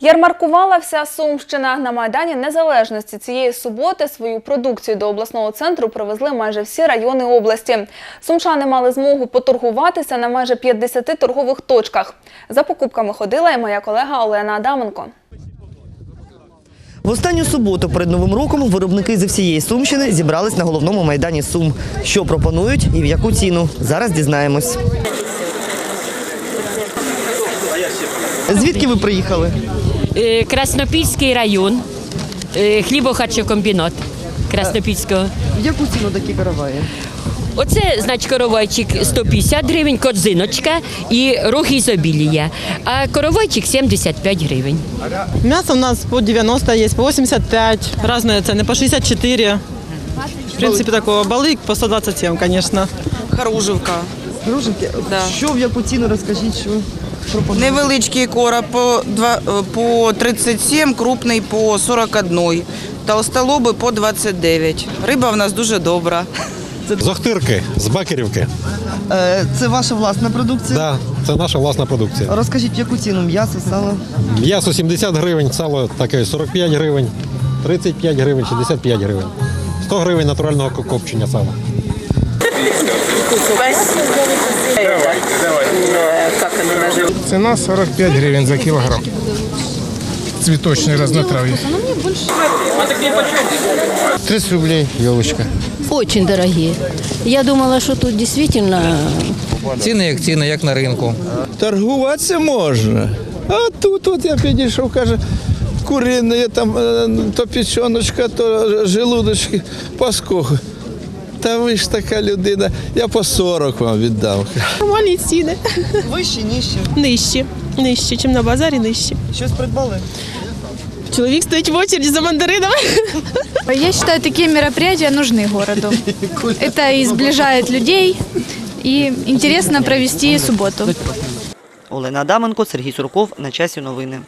Ярмаркувала вся Сумщина на Майдані Незалежності цієї суботи свою продукцію до обласного центру привезли майже всі райони області. Сумчани мали змогу поторгуватися на майже 50 торгових точках. За покупками ходила і моя колега Олена Адаменко. В останню суботу перед Новим роком виробники зі всієї Сумщини зібрались на головному майдані Сум. Що пропонують і в яку ціну? Зараз дізнаємось. Звідки ви приїхали? Е, Краснопільський район, е, хлібохарчокомбінат Краснопільського. В яку ціну такі караваї? Оце, значить, коровайчик 150 гривень, кодзиночка і рог ізобілія. А коровайчик 75 гривень. Мясо у нас по 90 есть, по 85, разные цены, по 64. В принципе, такого балык по 127, конечно. Харужівка. Дружинки, Да. що в яку ціну розкажіть, що пропонують? Невеличкий короб по, два, е, по 37, крупний по 41, толстолоби по 29. Риба в нас дуже добра. З Охтирки, з Бакерівки. Е, Це ваша власна продукція? Да, це наша власна продукція. Розкажіть, в яку ціну м'ясо, сало? М'ясо 70 гривень, сало таке 45 гривень, 35 гривень, 65 гривень. 100 гривень натурального копчення сала. Цена 45 гривен за килограмм. Цветочный разнотравье. 30 рублей елочка. Очень дорогие. Я думала, что тут действительно Ціни як ціни, як на ринку. Торгуватися можна. А тут от я підійшов, каже, курине, там е, то печоночка, то желудочки, по скоху. Та ви ж така людина, я по 40 вам віддав. Нормальні ціни. Вищі, нижчі. Нижчі. Нижчі, чим на базарі нижчі. Щось придбали? Чоловік стоїть в очереді за мандаринами. Я считаю, такие мероприятия нужны городу. Это и сближает людей, и интересно провести субботу. Олена Адаменко, Сергій Сурков. На часі новини.